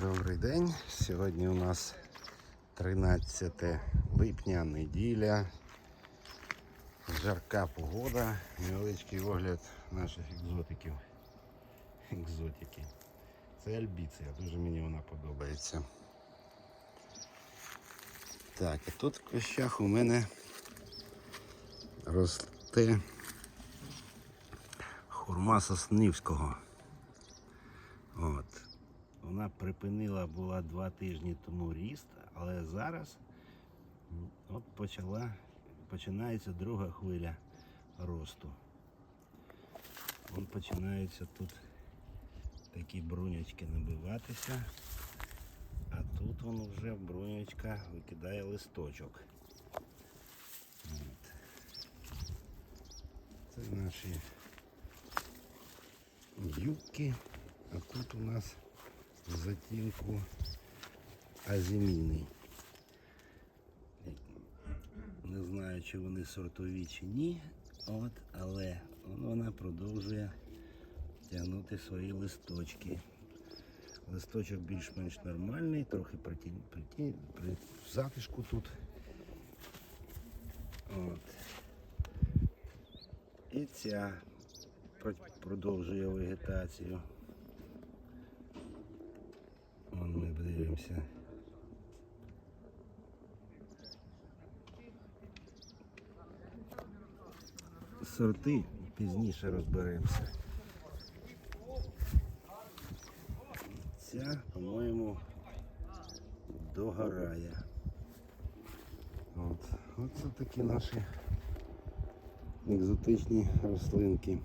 Добрий день. Сьогодні у нас 13 липня, неділя. Жарка погода, невеличкий огляд наших екзотиків. Екзотики. Це альбіція, дуже мені вона подобається. Так, і тут в кущах у мене росте хурма соснивського. Вона припинила була два тижні тому ріст, але зараз от почала, починається друга хвиля росту. От починаються тут такі брунячки набиватися, а тут воно вже брунячка викидає листочок. Це наші юбки, а тут у нас затінку азімійний. Не знаю, чи вони сортові чи ні, от, але вона продовжує тягнути свої листочки. Листочок більш-менш нормальний, трохи при, тінь- при, затишку тут. От. І ця продовжує вегетацію. Вон ми. Сорти пізніше розберемося. Ця, по-моєму, догорає. От. Оце такі наші екзотичні рослинки.